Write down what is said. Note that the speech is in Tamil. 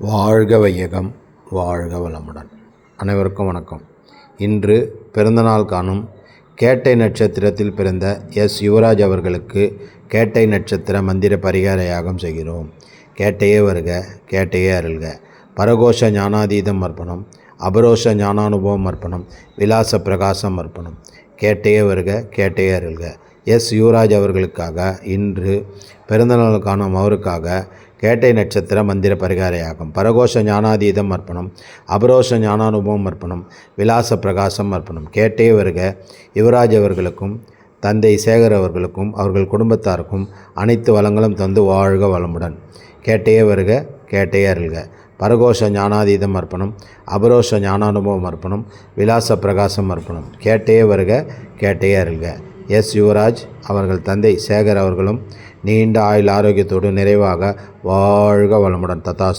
வாழ்க வையகம் வாழ்க வளமுடன். அனைவருக்கும் வணக்கம். இன்று பிறந்தநாள் காணும் கேட்டை நட்சத்திரத்தில் பிறந்த எஸ். யுவராஜ் அவர்களுக்கு கேட்டை நட்சத்திர மந்திர பரிகார யாகம் செய்கிறோம். கேட்டையே வருக கேட்டையே அருள்க. பரகோஷ ஞானாதீதம் அர்ப்பணம் அபரோஷ ஞானானுபவம் அர்ப்பணம் விலாச பிரகாசம் அர்ப்பணம். கேட்டையே வருக கேட்டையே அருள்க. எஸ். யுவராஜ் அவர்களுக்காக இன்று பிறந்தநாள் காணும் அவருக்காக கேட்டை நட்சத்திர மந்திர பரிகாரையாகும். பரகோஷ ஞானாதீதம் அர்ப்பணம் அபரோஷ ஞானானுபவம் அர்ப்பணம் விலாச பிரகாசம் அர்ப்பணம். கேட்டே வருக யுவராஜ் அவர்களுக்கும் தந்தை சேகர் அவர்களுக்கும் அவர்கள் குடும்பத்தாருக்கும் அனைத்து வளங்களும் தந்து வாழ்க வளமுடன். கேட்டையே வருக கேட்டையே அருள்க. பரகோஷ ஞானாதீதம் அர்ப்பணம் அபரோஷ ஞானானுபவம் அர்ப்பணம் விலாச பிரகாசம் அர்ப்பணம். கேட்டையே வருக கேட்டையே அருள்க. எஸ் யுவராஜ் அவர்கள் தந்தை சேகர் அவர்களும் நீண்ட ஆயுள் ஆரோக்கியத்தோடு நிறைவாக வாழ்க வளமுடன். ததாஸ்